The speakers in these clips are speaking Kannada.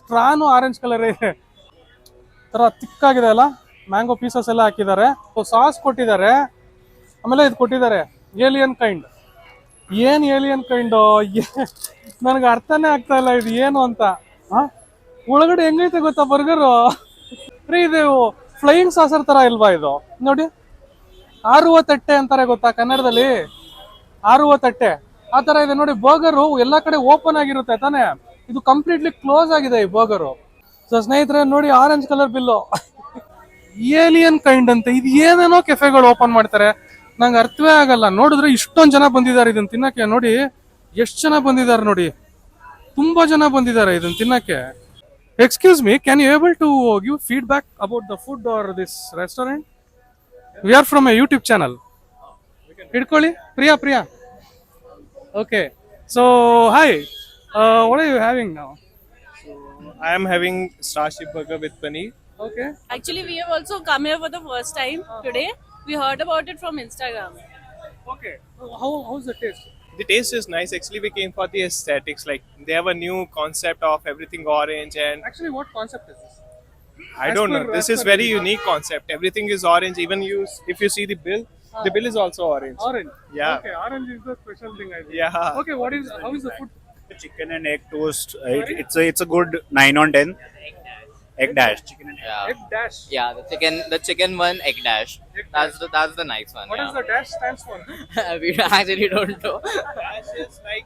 ಸ್ಟ್ರಾನು ಆರೆಂಜ್ ಕಲರ್ ಇದೆ. ತರ ತಿಕ್ಕಾಗಿದೆ ಅಲ್ಲ? ಮ್ಯಾಂಗೋ ಪೀಸಸ್ ಎಲ್ಲ ಹಾಕಿದ್ದಾರೆ. ಸಾಸ್ ಕೊಟ್ಟಿದ್ದಾರೆ. ಆಮೇಲೆ ಇದು ಕೊಟ್ಟಿದ್ದಾರೆ ಏಲಿಯನ್ ಕೈಂಡ್ ಏನ್ ಏಲಿಯನ್ ಕೈಂಡ್ ನನಗೆ ಅರ್ಥನೇ ಆಗ್ತಾ ಇಲ್ಲ ಇದು ಏನು ಅಂತ. ಹಾ ಒಳಗಡೆ ಹೆಂಗೈತೆ ಗೊತ್ತಾ ಬರ್ಗರು ರೀ, ಇದು ಫ್ಲೈಯಿಂಗ್ ಸಾಸರ್ ತರ ಇಲ್ವಾ ಇದು? ನೋಡಿ. ಆರುವ ತಟ್ಟೆ ಅಂತಾರೆ ಗೊತ್ತಾ ಕನ್ನಡದಲ್ಲಿ? ಆರುವ ತಟ್ಟೆ ಆ ತರ ಇದೆ. ನೋಡಿ ಬರ್ಗರು ಎಲ್ಲಾ ಕಡೆ ಓಪನ್ ಆಗಿರುತ್ತೆ ತಾನೇ? ಇದು ಕಂಪ್ಲೀಟ್ಲಿ ಕ್ಲೋಸ್ ಆಗಿದೆ ಈ ಬರ್ಗರು ಸೊ ಸ್ನೇಹಿತರೆ, ನೋಡಿ orange colour bill. Alien kind ಅಂತ. ಇದು ಏನೇನೋ ಕೆಫೆಗಳು ಓಪನ್ ಮಾಡ್ತಾರೆ. ನಂಗೆ ಅರ್ಥವೇ ಆಗಲ್ಲ. ನೋಡಿದ್ರೆ ಇಷ್ಟೊಂದು ಜನ ಬಂದಿದ್ದಾರೆ ಇದನ್ನ ತಿನ್ನಕ್ಕೆ. ನೋಡಿ, ಎಷ್ಟು ಜನ ಬಂದಿದ್ದಾರೆ ನೋಡಿ. ತುಂಬಾ ಜನ ಬಂದಿದ್ದಾರೆ ಇದನ್ನ ತಿನ್ನಕ್ಕೆ. Excuse me can you able to give feedback about the food are this restaurant we are from a YouTube channel ಹಿಡ್ಕೊಳ್ಳಿ Priya Priya okay so hi Uh, what are you having now? So I am having Starship Burger with paneer. Okay. Actually, we have also come here for the first time ah. today. We heard about it from Instagram. Okay. How, how's the taste? The taste is nice. Actually, we came for the aesthetics. Like they have a new concept of everything orange and Actually, what concept is this? I As don't per- know. This is very unique concept. Everything is orange. Even you, if you see the bill, the ah. bill is also orange. Orange. Yeah. Okay, orange is the special thing I think. Yeah. Okay, what is how is the food? Chicken and egg toast. uh, It, it's a it's a good nine on ten. Egg dash. Chicken and egg. Yeah. Egg dash. Yeah, the chicken, the chicken one, egg dash. Egg That's the that's the nice one. What yeah. is the dash stands for? we actually don't know. Dash is like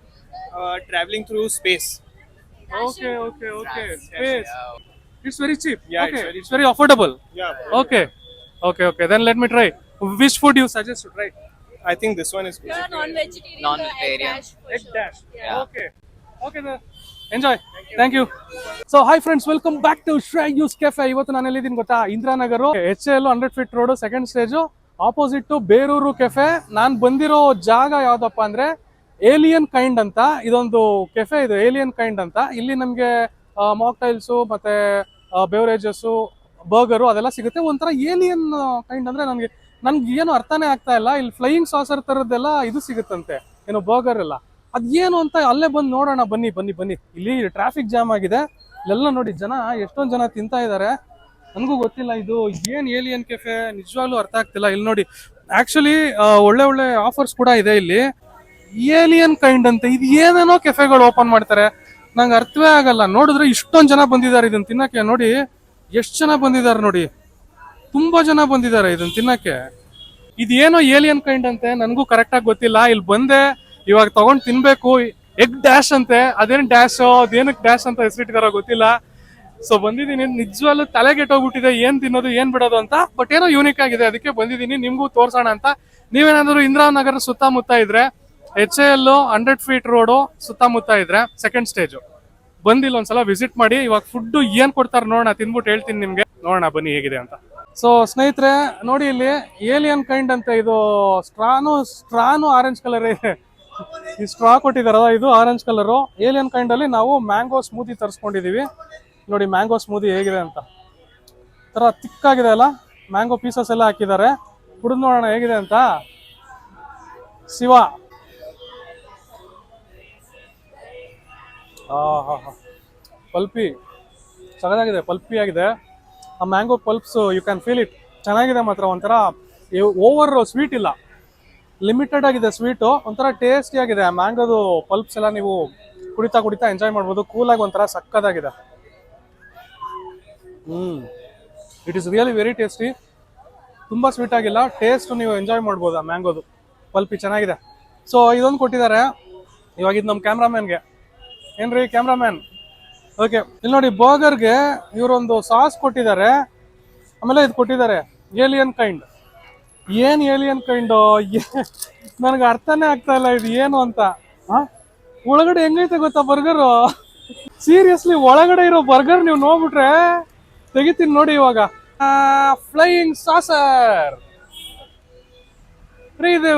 uh, traveling through space. Okay, okay, okay. Space. It's very cheap. Yeah, okay. it's very it's very affordable. Yeah. Okay, okay, okay. Then let me try. Which food you suggest to try? I think this one is good. You're non-vegetarian. Non-vegetarian. the egg dash for Egg sure. dash. Yeah. Okay. Then. Enjoy thank you so hi friends welcome back to Shreyu's cafe ಇವತ್ತು ನಾನು ಎಲ್ಲಿದ್ದೀನಿ ಗೊತ್ತಾ? Indiranagar. H L hundred feet road second stage opposite to Berur cafe ನಾನು ಬಂದಿರೋ ಜಾಗ ಯಾವ್ದಪ್ಪ ಅಂದ್ರೆ ಏಲಿಯನ್ ಕೈಂಡ್ ಅಂತ. ಇದೊಂದು ಕೆಫೆ ಇದು ಏಲಿಯನ್ ಕೈಂಡ್ ಅಂತ. ಇಲ್ಲಿ ನಮಗೆ ಮಾಕ್ಟೈಲ್ಸು ಮತ್ತೆ ಬೇವರೇಜಸ್ಸು ಬರ್ಗರು ಅದೆಲ್ಲ ಸಿಗುತ್ತೆ. ಒಂಥರ ಏಲಿಯನ್ ಕೈಂಡ್ ಅಂದ್ರೆ ನನಗೆ, ನನ್ಗೆ ಏನು ಅರ್ಥನೇ ಆಗ್ತಾ ಇಲ್ಲ. ಇಲ್ಲಿ ಫ್ಲೈಯಿಂಗ್ ಸಾಸರ್ ತರದ್ದೆಲ್ಲ ಇದು ಸಿಗುತ್ತಂತೆ. ಏನು ಬರ್ಗರ್ ಎಲ್ಲ. ಅದೇನು ಅಂತ ಅಲ್ಲೇ ಬಂದು ನೋಡೋಣ. ಬನ್ನಿ ಬನ್ನಿ ಬನ್ನಿ. ಇಲ್ಲಿ ಟ್ರಾಫಿಕ್ ಜಾಮ್ ಆಗಿದೆ. ಇಲ್ಲೆಲ್ಲ ನೋಡಿ, ಜನ, ಎಷ್ಟೊಂದು ಜನ ತಿಂತಾ ಇದ್ದಾರೆ ನನಗೂ ಗೊತ್ತಿಲ್ಲ ಇದು. ಏನ್ ಏಲಿಯನ್ ಕೆಫೆ ನಿಜವಾಗ್ಲೂ ಅರ್ಥ ಆಗ್ತಿಲ್ಲ. ಇಲ್ಲಿ ನೋಡಿ ಆಕ್ಚುಲಿ ಒಳ್ಳೆ ಒಳ್ಳೆ ಆಫರ್ಸ್ ಕೂಡ ಇದೆ ಇಲ್ಲಿ. ಏಲಿಯನ್ ಕೈಂಡ್ ಅಂತ. ಇದು ಏನೇನೋ ಕೆಫೆಗಳು ಓಪನ್ ಮಾಡ್ತಾರೆ. ನಂಗೆ ಅರ್ಥವೇ ಆಗಲ್ಲ. ನೋಡಿದ್ರೆ ಇಷ್ಟೊಂದು ಜನ ಬಂದಿದ್ದಾರೆ ಇದನ್ನು ತಿನ್ನಕ್ಕೆ. ನೋಡಿ, ಎಷ್ಟು ಜನ ಬಂದಿದ್ದಾರೆ ನೋಡಿ. ತುಂಬಾ ಜನ ಬಂದಿದ್ದಾರೆ ಇದನ್ನು ತಿನ್ನಕ್ಕೆ. ಇದೇನೋ ಏಲಿಯನ್ ಕೈಂಡ್ ಅಂತೆ. ನನಗೂ ಕರೆಕ್ಟಾಗಿ ಗೊತ್ತಿಲ್ಲ. ಇಲ್ಲಿ ಬಂದೆ ಇವಾಗ ತಗೊಂಡ್ ತಿನ್ಬೇಕು. ಎಗ್ ಡ್ಯಾಶ್ ಅಂತೆ, ಅದೇನ್ ಡ್ಯಾಶ್ ಅದೇನಕ್ಕೆ ಡ್ಯಾಶ್ ಅಂತ ಹೆಸರಿಟ್ಟಿದಾರೋ ಗೊತ್ತಿಲ್ಲ. ಸೊ ಬಂದಿದ್ದೀನಿ ನಿಜವಲ್ಲೂ ತಲೆಗೆಟ್ಟೋಗ್ಬಿಟ್ಟಿದೆ ಏನ್ ತಿನ್ನೋದು, ಏನ್ ಬಿಡೋದು ಅಂತ. ಬಟ್ ಏನೋ ಯೂನಿಕ್ ಆಗಿದೆ. ಅದಕ್ಕೆ ಬಂದಿದ್ದೀನಿ ನಿಮ್ಗೂ ತೋರ್ಸೋಣ ಅಂತ. ನೀವೇನಾದ್ರೂ ಇಂದಿರಾನಗರ ಸುತ್ತಮುತ್ತ ಇದ್ರೆ H L hundred feet road ಸುತ್ತಮುತ್ತ ಇದ್ರೆ ಸೆಕೆಂಡ್ ಸ್ಟೇಜು ಬಂದಿಲ್ಲ ಒಂದ್ಸಲ ವಿಸಿಟ್ ಮಾಡಿ. ಇವಾಗ ಫುಡ್ ಏನ್ ಕೊಡ್ತಾರೆ ನೋಡೋಣ. ತಿನ್ಬಿಟ್ಟು ಹೇಳ್ತೀನಿ ನಿಮ್ಗೆ. ನೋಡೋಣ ಬನ್ನಿ ಹೇಗಿದೆ ಅಂತ. ಸೊ ಸ್ನೇಹಿತರೆ, ನೋಡಿ ಇಲ್ಲಿ ಏಲಿಯನ್ ಕೈಂಡ್ ಅಂತ ಇದು, ಸ್ಟ್ರಾನು ಸ್ಟ್ರಾನು ಆರೆಂಜ್ ಕಲರ್ ಇದೆ. ಈ ಸ್ಟ್ರಾ ಕೊಟ್ಟಿದಾರಲ್ಲ ಇದು ಆರೆಂಜ್ ಕಲರು ಏಲಿಯನ್ ಕೈಂಡ್ ಅಲ್ಲಿ ನಾವು ಮ್ಯಾಂಗೋ ಸ್ಮೂತಿ ತರಿಸ್ಕೊಂಡಿದೀವಿ. ನೋಡಿ ಮ್ಯಾಂಗೋ ಸ್ಮೂದಿ ಹೇಗಿದೆ ಅಂತ. ತರ ತಿಕ್ಕಾಗಿದೆ ಅಲ್ಲ. ಮ್ಯಾಂಗೋ ಪೀಸಸ್ ಎಲ್ಲ ಹಾಕಿದ್ದಾರೆ. ಕುಡಿದು ನೋಡೋಣ ಹೇಗಿದೆ ಅಂತ. ಶಿವ. ಪಲ್ಪಿ. ಸಗದಾಗಿದೆ ಪಲ್ಪಿ ಆಗಿದೆ. ಆ mango pulps you can feel it ಚೆನ್ನಾಗಿದೆ ಮಾತ್ರ ಒಂಥರ ಓವರ್ ಸ್ವೀಟ್ ಇಲ್ಲ. ಲಿಮಿಟೆಡ್ ಆಗಿದೆ ಸ್ವೀಟು ಒಂಥರ ಟೇಸ್ಟಿ ಆಗಿದೆ. ಮ್ಯಾಂಗೋದು ಪಲ್ಪ್ಸ್ ಎಲ್ಲ ನೀವು ಕುಡಿತಾ ಕುಡಿತಾ ಎಂಜಾಯ್ ಮಾಡ್ಬೋದು. ಕೂಲಾಗಿ ಒಂಥರ ಸಕ್ಕದಾಗಿದೆ. ಹ್ಮ್. It is really very tasty ತುಂಬಾ ಸ್ವೀಟ್ ಆಗಿಲ್ಲ. ಟೇಸ್ಟ್ ನೀವು ಎಂಜಾಯ್ ಮಾಡ್ಬೋದು ಆ ಮ್ಯಾಂಗೋದು ಪಲ್ಪಿ ಚೆನ್ನಾಗಿದೆ. ಸೊ ಇದೊಂದು ಕೊಟ್ಟಿದ್ದಾರೆ. ಇವಾಗ ಇದು ನಮ್ಮ ಕ್ಯಾಮ್ರಾಮ್ಯಾನ್ಗೆ ಏನ್ರಿ ಕ್ಯಾಮ್ರಾಮ್ಯಾನ್ ಓಕೆ ಇಲ್ಲಿ ನೋಡಿ ಬರ್ಗರ್ಗೆ ಇವರೊಂದು ಸಾಸ್ ಕೊಟ್ಟಿದ್ದಾರೆ. ಆಮೇಲೆ ಇದು ಕೊಟ್ಟಿದ್ದಾರೆ. ಏಲಿಯನ್ ಕೈಂಡ್ ಏನ್ ಏಲಿಯನ್ ಕೈಂಡು ನನಗೆ ಅರ್ಥನೇ ಆಗ್ತಾ ಇಲ್ಲ ಇದು ಏನು ಅಂತ? ಒಳಗಡೆ ಹೆಂಗೈತೆ ಗೊತ್ತಾ ಬರ್ಗರ್? ಸೀರಿಯಸ್ಲಿ ಒಳಗಡೆ ಇರೋ ಬರ್ಗರ್ ನೀವು ನೋಡ್ಬಿಟ್ರೆ ತೆಗಿತೀನಿ ನೋಡಿ ಇವಾಗ. ಫ್ಲೈಯಿಂಗ್ ಸಾಸರ್ ರೀ, ಇದು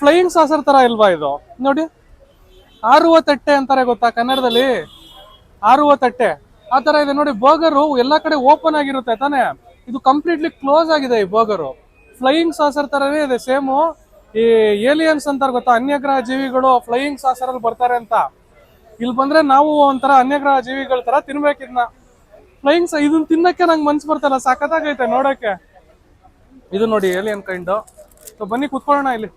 ಫ್ಲೈಯಿಂಗ್ ಸಾಸರ್ ತರ ಇಲ್ವಾ ಇದು? ನೋಡಿ. ಆರುವ ತಟ್ಟೆ ಅಂತಾರೆ ಗೊತ್ತಾ ಕನ್ನಡದಲ್ಲಿ? ಆರುವ ತಟ್ಟೆ ಆ ತರ ಇದೆ ನೋಡಿ ಬರ್ಗರು ಎಲ್ಲಾ ಕಡೆ ಓಪನ್ ಆಗಿರುತ್ತೆ ತಾನೇ? ಇದು ಕಂಪ್ಲೀಟ್ಲಿ ಕ್ಲೋಸ್ ಆಗಿದೆ ಈ ಬರ್ಗರು ಫ್ಲೈಯಿಂಗ್ ಸಾಸರ್ ತರನೇ ಇದೆ, ಸೇಮು. ಈ ಏಲಿಯನ್ಸ್ ಅಂತಾರೆ ಗೊತ್ತಾ? ಅನ್ಯಗ್ರಹ ಜೀವಿಗಳು ಫ್ಲೈಯಿಂಗ್ ಸಾಸರ್ ಅಲ್ಲಿ ಬರ್ತಾರೆ ಅಂತ. ಇಲ್ಲಿ ಬಂದ್ರೆ ನಾವು ಒಂಥರ ಅನ್ಯಗ್ರಹ ಜೀವಿಗಳ ತರ ಇದನ್ನ ಫ್ಲೈಯಿಂಗ್ ಇದನ್ನ ತಿನ್ನಕ್ಕೆ ನಂಗೆ ಮನ್ಸು ಬರ್ತಲ್ಲ, ಸಖತ್ತಾಗೈತೆ ನೋಡಕ್ಕೆ. ಇದು ನೋಡಿ ಏಲಿಯನ್ ಕೈಂಡು ಸೊ ಬನ್ನಿ ಕುತ್ಕೊಳ್ಳೋಣ ಇಲ್ಲಿ.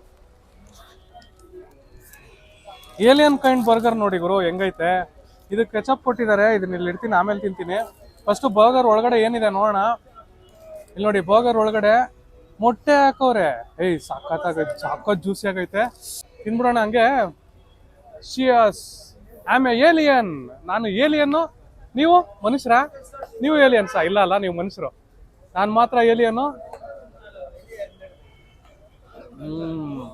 ಏಲಿಯನ್ ಕೈಂಡ್ ಬರ್ಗರ್ ನೋಡಿ ಗುರು, ಹೆಂಗೈತೆ? ಇದು ಕೆಚಪ್ ಕೊಟ್ಟಿದ್ದಾರೆ ಇದನ್ನ ಇಲ್ಲಿ ಇಡ್ತೀನಿ, ಆಮೇಲೆ ತಿಂತೀನಿ. ಫಸ್ಟ್ ಬರ್ಗರ್ ಒಳಗಡೆ ಏನಿದೆ ನೋಡೋಣ. ಇಲ್ಲಿ ನೋಡಿ ಬರ್ಗರ್ ಒಳಗಡೆ ಮೊಟ್ಟೆ ಹಾಕೋರೆ. ಏಯ್ ಸಾಕತ್ತಾಗೈತೆ ಸಾಕತ್ ಜ್ಯೂಸಿ ಆಗೈತೆ. ತಿನ್ಬಿಡೋಣ ಹಂಗೆ. ಶಿಯಸ್ ಆಮ್ ಏಲಿಯನ್ ನಾನು ಏಲಿಯನ್ನು ನೀವು ಮನುಷ್ಯರ? ನೀವು ಏಲಿಯನ್ಸಾ ಇಲ್ಲ ಅಲ್ಲ, ನೀವು ಮನುಷ್ಯರು. ನಾನು ಮಾತ್ರ ಏಲಿಯನ್ನು ಹ್ಮ್.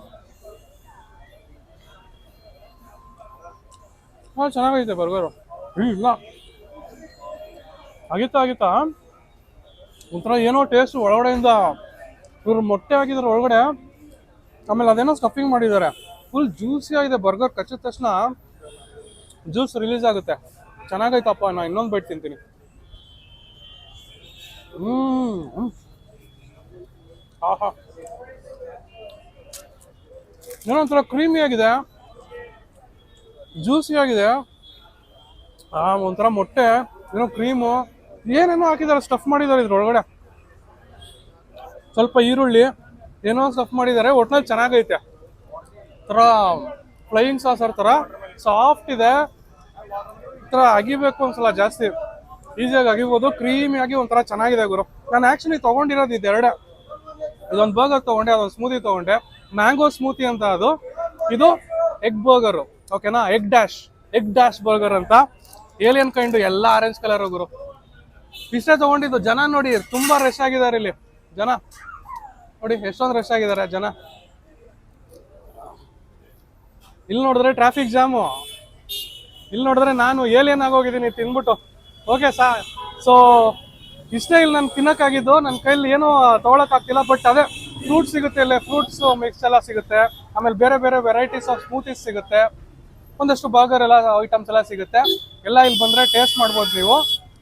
ಚೆನ್ನಾಗೈತೆ ಬರ್ಗರು. ಇಲ್ಲ. ಆಗಿತ್ತಾ ಆಗಿತ್ತಾ? ಒಂಥರ ಏನೋ ಟೇಸ್ಟ್ ಒಳಗಡೆಯಿಂದ. ಇವ್ರು ಮೊಟ್ಟೆ ಹಾಕಿದಾರೆ ಒಳಗಡೆ ಆಮೇಲೆ ಅದೇನೋ ಸ್ಟಫಿಂಗ್ ಮಾಡಿದ್ದಾರೆ. ಫುಲ್ ಜ್ಯೂಸಿ ಆಗಿದೆ ಬರ್ಗರ್ ಕಚ್ಚಿದ ತಕ್ಷಣ ಜ್ಯೂಸ್ ರಿಲೀಸ್ ಆಗುತ್ತೆ. ಚೆನ್ನಾಗೈತಪ್ಪ ನಾನು ಇನ್ನೊಂದು ಬೈಟ್ ತಿಂತೀನಿ. ಹ್ಮ್. ಆಹಾ. ಏನೋ ಒಂಥರ ಕ್ರೀಮಿ ಆಗಿದೆ. ಜ್ಯೂಸಿ ಆಗಿದೆ. ಆ, ಒಂಥರ ಮೊಟ್ಟೆ, ಏನೋ ಕ್ರೀಮು ಏನೇನೋ ಹಾಕಿದ್ದಾರೆ ಸ್ಟಫ್ ಮಾಡಿದ್ದಾರೆ ಇದ್ರೊಳಗಡೆ. ಸ್ವಲ್ಪ ಈರುಳ್ಳಿ ಏನೋ ಸ್ಟಫ್ ಮಾಡಿದ್ದಾರೆ, ಒಟ್ನಲ್ಲಿ ಚೆನ್ನಾಗೈತೆ. ಥರ ಫ್ಲೈಯಿಂಗ್ ಸಾಸರ್ ಥರ ಸಾಫ್ಟ್ ಇದೆ. ಥರ ಅಗಿಬೇಕು ಒಂದ್ಸಲ ಜಾಸ್ತಿ. ಈಸಿಯಾಗಿ ಅಗಿಬೋದು ಕ್ರೀಮಿ ಆಗಿ ಒಂಥರ ಚೆನ್ನಾಗಿದೆ ಗುರು. ನಾನು ಆ್ಯಕ್ಚುಲಿ ತೊಗೊಂಡಿರೋದು ಇದೆರಡೆ. ಇದೊಂದು ಬರ್ಗರ್ ತೊಗೊಂಡೆ, ಅದೊಂದು ಸ್ಮೂತಿ ತೊಗೊಂಡೆ. ಮ್ಯಾಂಗೋ ಸ್ಮೂತಿ ಅಂತ ಅದು. ಇದು ಎಗ್ ಬರ್ಗರು ಓಕೆನಾ egg dash egg dash burger ಅಂತ. ಏಲಿಯನ್ ಕೈಂಡು ಎಲ್ಲ ಆರೆಂಜ್ ಕಲರ್ ಗುರು. ಇಷ್ಟೇ ತಗೊಂಡಿದ್ದು ಜನ ನೋಡಿ, ತುಂಬಾ ರಶ್ ಆಗಿದ್ದಾರೆ ಇಲ್ಲಿ. ಜನ ನೋಡಿ, ಎಷ್ಟೊಂದು ರಶ್ ಆಗಿದ್ದಾರೆ ಜನ. ಇಲ್ಲಿ ನೋಡಿದ್ರೆ ಟ್ರಾಫಿಕ್ ಜಾಮು ಇಲ್ಲಿ ನೋಡಿದ್ರೆ ನಾನು ಏಲಿಯನ್ ಆಗೋಗಿದ್ದೀನಿ, ತಿನ್ಬಿಟ್ಟು. ಓಕೆ ಸಾ. ಸೊ ಇಷ್ಟೇ ಇಲ್ಲಿ ನಾನು ತಿನ್ನೋಕ್ಕಾಗಿದ್ದು, ನನ್ನ ಕೈಲಿ ಏನೂ ತೊಗೊಳಕ್ಕಾಗ್ತಿಲ್ಲ ಬಟ್ ಅದೇ ಫ್ರೂಟ್ಸ್ ಸಿಗುತ್ತೆ ಇಲ್ಲೇ. ಫ್ರೂಟ್ಸ್ ಮಿಕ್ಸ್ ಎಲ್ಲ ಸಿಗುತ್ತೆ. ಆಮೇಲೆ ಬೇರೆ ಬೇರೆ ವೆರೈಟೀಸ್ ಆಫ್ ಸ್ಮೂತೀಸ್ ಸಿಗುತ್ತೆ. ಒಂದಷ್ಟು ಬರ್ಗರ್ ಎಲ್ಲ ಐಟಮ್ಸ್ ಎಲ್ಲ ಸಿಗುತ್ತೆ. ಎಲ್ಲ ಇಲ್ಲಿ ಬಂದರೆ ಟೇಸ್ಟ್ ಮಾಡ್ಬೋದು ನೀವು.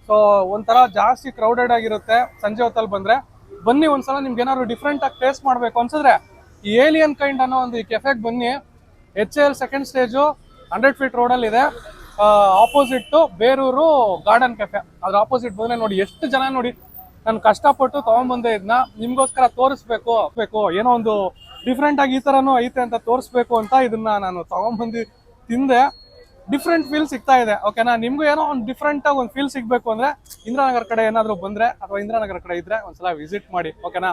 ಸೊ ಒಂಥರ ಜಾಸ್ತಿ ಕ್ರೌಡೆಡ್ ಆಗಿರುತ್ತೆ. ಸಂಜೆ ಹೊತ್ತಲ್ಲಿ ಬಂದ್ರೆ. ಬನ್ನಿ ಒಂದ್ಸಲ ನಿಮ್ಗೆ ಏನಾದ್ರು ಡಿಫ್ರೆಂಟ್ ಆಗಿ ಟೇಸ್ಟ್ ಮಾಡಬೇಕು ಅನ್ಸಿದ್ರೆ ಈ ಏಲಿಯನ್ ಕೈಂಡ್ ಅನ್ನೋ ಒಂದು ಈ ಕೆಫೆಗೆ ಬನ್ನಿ. H L second stage hundred feet ರೋಡಲ್ಲಿ ಇದೆ. ಆಪೋಸಿಟ್ ಬೇರೂರು ಗಾರ್ಡನ್ ಕೆಫೆ ಅದ್ರ ಆಪೋಸಿಟ್ ಬಂದ್ರೆ ನೋಡಿ, ಎಷ್ಟು ಜನ ನೋಡಿ, ನಾನು ಕಷ್ಟಪಟ್ಟು ತಗೊಂಡ್ಬಂದೆ ಇದನ್ನ ನಿಮ್ಗೋಸ್ಕರ ತೋರಿಸ್ಬೇಕು ಬೇಕು ಏನೋ ಒಂದು ಡಿಫ್ರೆಂಟ್ ಆಗಿ ಈ ತರನು ಐತೆ ಅಂತ ತೋರಿಸ್ಬೇಕು ಅಂತ ಇದನ್ನ ನಾನು ತಗೊಂಡ್ಬಂದು ತಿಂದೆ. ಡಿಫ್ರೆಂಟ್ ಫೀಲ್ ಸಿಗ್ತಾ ಇದೆ. ಓಕೆನಾ ನಿಮ್ಗೂ ಏನೋ ಒಂದು ಡಿಫ್ರೆಂಟ್ ಆಗಿ ಒಂದು ಫೀಲ್ ಸಿಗ್ಬೇಕು ಅಂದ್ರೆ ಇಂದ್ರಾನಗರ್ ಕಡೆ ಏನಾದರೂ ಬಂದ್ರೆ ಅಥವಾ ಇಂದ್ರಾನಗರ ಕಡೆ ಇದ್ರೆ ಒಂದ್ಸಲ ವಿಸಿಟ್ ಮಾಡಿ. ಓಕೆನಾ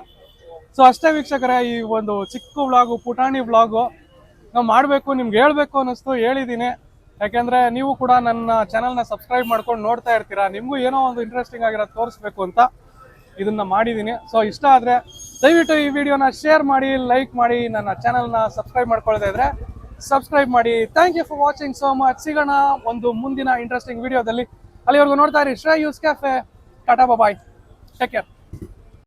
ಸೊ ಅಷ್ಟೇ ವೀಕ್ಷಕರೇ, ಈ ಒಂದು ಚಿಕ್ಕ ವ್ಲಾಗು ಪುಟಾಣಿ ವ್ಲಾಗು ನಾವು ಮಾಡಬೇಕು, ನಿಮ್ಗೆ ಹೇಳ್ಬೇಕು ಅನ್ನಿಸ್ತು ಹೇಳಿದ್ದೀನಿ ಯಾಕೆಂದ್ರೆ ನೀವು ಕೂಡ ನನ್ನ ಚಾನಲ್ನ ಸಬ್ಸ್ಕ್ರೈಬ್ ಮಾಡ್ಕೊಂಡು ನೋಡ್ತಾ ಇರ್ತೀರಾ, ನಿಮಗೂ ಏನೋ ಒಂದು ಇಂಟ್ರೆಸ್ಟಿಂಗ್ ಆಗಿರೋದು ತೋರಿಸ್ಬೇಕು ಅಂತ ಇದನ್ನ ಮಾಡಿದ್ದೀನಿ ಸೊ ಇಷ್ಟ ಆದ್ರೆ ದಯವಿಟ್ಟು ಈ ವಿಡಿಯೋನ ಶೇರ್ ಮಾಡಿ ಲೈಕ್ ಮಾಡಿ, ನನ್ನ ಚಾನಲ್ನ ಸಬ್ಸ್ಕ್ರೈಬ್ ಮಾಡ್ಕೊಳ್ತಾ ಇದ್ರೆ ಸಬ್ಸ್ಕ್ರೈಬ್ ಮಾಡಿ. Thank you for watching so much ಸಿಗೋಣ ಒಂದು ಮುಂದಿನ ಇಂಟ್ರೆಸ್ಟಿಂಗ್ ವಿಡಿಯೋದಲ್ಲಿ ಅಲ್ಲಿವರೆಗೂ ನೋಡ್ತಾ ಇರಿ Shreyas cafe tata bye take care